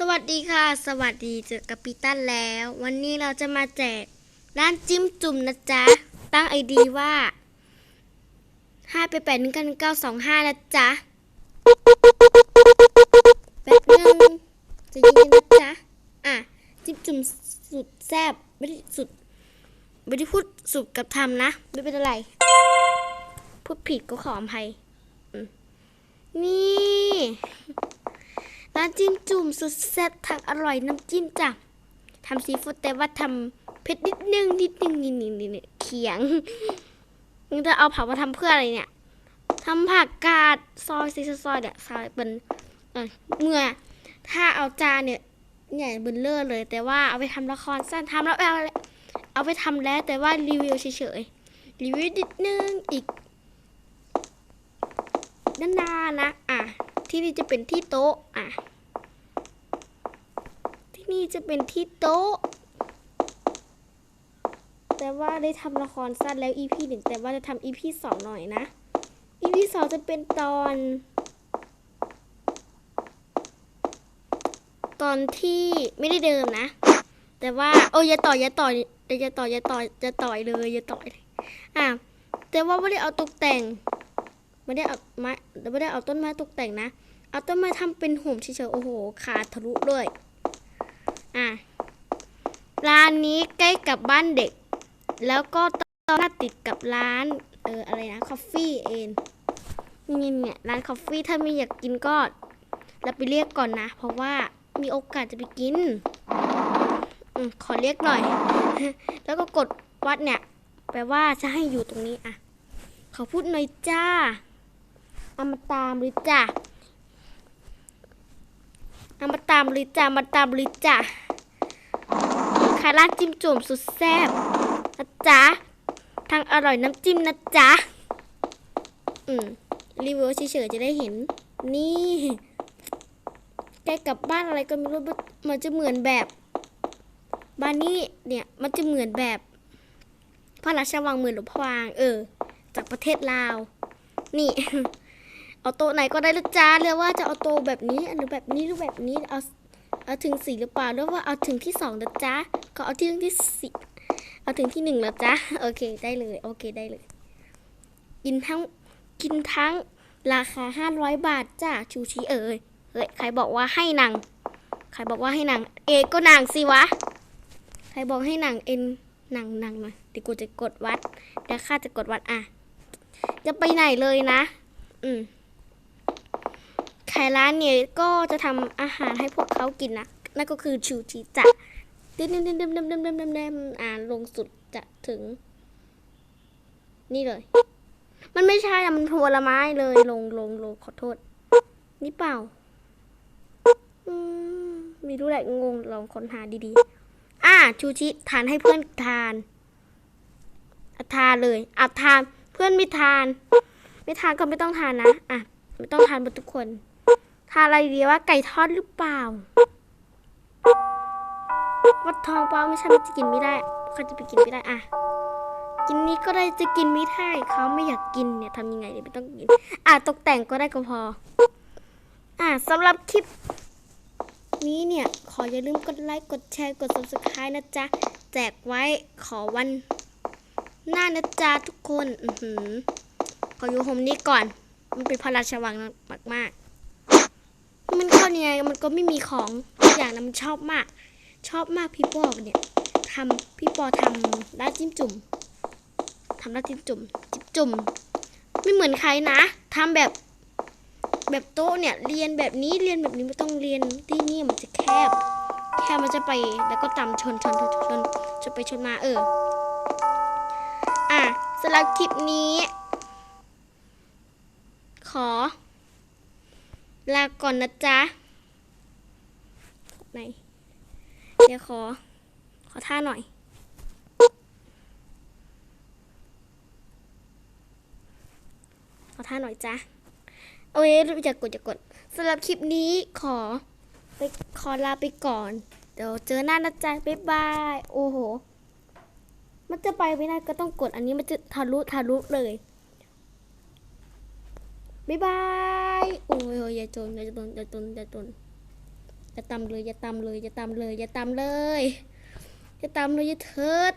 สวัสดีค่ะ สวัสดีเจอกับปีตันแล้ว วันนี้เราจะมาแจกร้านจิ้มจุ่มนะจ๊ะ ตั้งไอดีว่าห้าไปแปดหนึ่งกันเก้าสองห้านะจ๊ะแป๊บนึงจะยินนะจ๊ะ อะ จิ้มจุ่มสุดแซ่บไม่ได้สุดไม่ได้พูดสุดกับทำนะ ไม่เป็นไร พูดผิดก็ขออภัยนี่ จิ้มจุ่มสุดแซ่บทั้งอร่อยน้ำจิ้มจ้ะทำซีฟู้ดแต่ว่าทำเผ็ดนิดนึงนิดนึงนี่นี่นี่นี่เขียงมึงจะเอาผักมาทำเพื่ออะไรเนี่ยทำผักกาดซอยซีซอยเนี่ยซอยเป็นเมื่อถ้าเอาจานเนี่ยใหญ่เบนเลอร์เลย แต่ว่าเอาไปทำละครสั้นทำแล้วเอาเอาไปทำแล้วแต่ว่ารีวิวเฉยๆรีวิวนิดนึงอีกนานๆนะ อะ ที่นี่จะเป็นที่โต๊ะ อะ นี่จะเป็นที่โต๊ะ แต่ว่าได้ทำละครสั้นแล้ว EP หนึ่งแต่ว่าจะทำ EP สองหน่อยนะ EP สองจะเป็นตอน ตอนที่ไม่ได้เดิมนะ แต่ว่าโอ้ยอย่าต่อยอย่าต่อยอย่าต่อยอย่าต่อยอย่าต่อยเลยอย่าต่อยเลยอะแต่ว่าไม่ได้เอาตกแต่งไม่ได้เอาไม้ไม่ได้เอาต้นไม้ตกแต่งนะ เอาต้นไม้ทำเป็นห่มเฉยๆโอ้โหขาดทะลุด้วย อะร้านนี้ใกล้กับบ้านเด็ก แล้วก็ต้องติดกับร้านเอออะไรนะคอฟฟี่เองนี่เนี่ยร้านคอฟฟี่ถ้าไม่อยากกินก็เราไปเรียกก่อนนะ เพราะว่ามีโอกาสจะไปกินอขอเรียกหน่อย แล้วก็กดวัดเนี่ย แปลว่าจะให้อยู่ตรงนี้อะขอพูดหน่อยจ้าเอามาตามเลยจ้ะเอามาตามเลยจ้ะมาตามเลยจ้า ร้าดจิ้มจุ่มสุดแซ่บนะจ๊ะทางอร่อยน้ำจิ้มนะจ๊ะ อืม รีวิวเฉยๆจะได้เห็น นี่ใกล้กับบ้านอะไรก็ไม่รู้มันจะเหมือนแบบ บ้านนี้เนี่ยมันจะเหมือนแบบพระราชวังเหมือนหลวงพวาง เออ จากประเทศลาว นี่ เอาโต๊ะไหนก็ได้ละจ้าเรียกว่าจะเอาโต๊ะแบบนี้หรือแบบนี้หรือแบบนี้เอา เอาถึงสี่หรือเปล่าหรือว่าเอาถึงที่สองนะจ๊ะก็เอาที่ที่สี่เอาถึงที่หนึ่งแล้วจ้าโอเคได้เลยโอเคได้เลย กินทั้งกินทั้งราคาห้าร้อยบาทจ้าชูชีเอ๋ยเฮ้ยใครบอกว่าให้นางใครบอกว่าให้นางเอก็นางสิวะใครบอกให้นางเอ็นนางนางหน่ยเดี๋ยวกูจะกดวัดเดี๋ยวข้าจะกดวัดอะจะไปไหนเลยนะ อืม ขายร้านเนี่ยก็จะทำอาหารให้พวกเขากินนะนั่นก็คือชูชีจะเดิมเดิมเดิมเดิมเดิมเดิมเดิมเดิมอ่าลงสุดจะถึง นี่เลย มันไม่ใช่อะมันผลไม้เลยลงลงลงขอโทษ นี่เปล่าอืมไม่รู้แหละงงลองค้นหาดีๆ อ่าชูชิทานให้เพื่อนทานอะทานเลยอะทานเพื่อนไม่ทาน ไม่ทานก็ไม่ต้องทานนะ อะ ไม่ต้องทานหมดทุกคน อะไรดีว่าไก่ทอดหรือเปล่า วัดทองเปล่าไม่ใช่มันจะกินไม่ได้เขาจะไปกินไม่ได้อะกินนี้ก็ได้จะกินไม่ได้เขาไม่อยากกินเนี่ยทำยังไงเดี๋ยวไม่ต้องกิน อะตกแต่งก็ได้ก็พอ อะสำหรับคลิป นี้เนี่ย ขออย่าลืมกดไลค์กดแชร์กด subscribe นะจ๊ะ แจกไว้ขอวัน หน้านะจ๊ะทุกคน อือหือขออยู่โฮมนี้ก่อน มันเป็นพระราชวังมากมากๆมันเข้ายังไง มันก็ไม่มีของทุกอย่างนะมันชอบมาก ชอบมากพี่ปอเนี่ยทำพี่ปอทำร้จิ้มจุ่มทำร้จิ้มจุ่มจิ้มจุ่มไม่เหมือนใครนะทำแบบแบบโต๊ะเนี่ยเรียนแบบนี้เรียนแบบนี้ไม่ต้องเรียนที่นี่มันจะแคบ แค่มันจะไปแล้วก็ตำชนชนชนชนชนไปชนมาเออ อะสำหรับคลิปนี้ ขอ ลาก่อนนะจ๊ะ ไหน เดี๋ยวขอ ขอท่าหน่อย ขอท่าหน่อยจ้ะโอ้ยอย่ากดอย่ากดสำหรับคลิปนี้ขอไปขอลาไปก่อน เดี๋ยวเจอหน้านะจ๊ะบ๊ายบาย โอ้โห มันจะไปไม่ได้ก็ต้องกดอันนี้มันจะทะลุทะลุเลยบ๊ายบาย โอ้ยอย่าจนอย่าจนอย่าจนอย่าจน อย่าตำเลยอย่าตำเลยอย่าตำเลยอย่าตำเลยอย่าตำเลยอย่าเถิด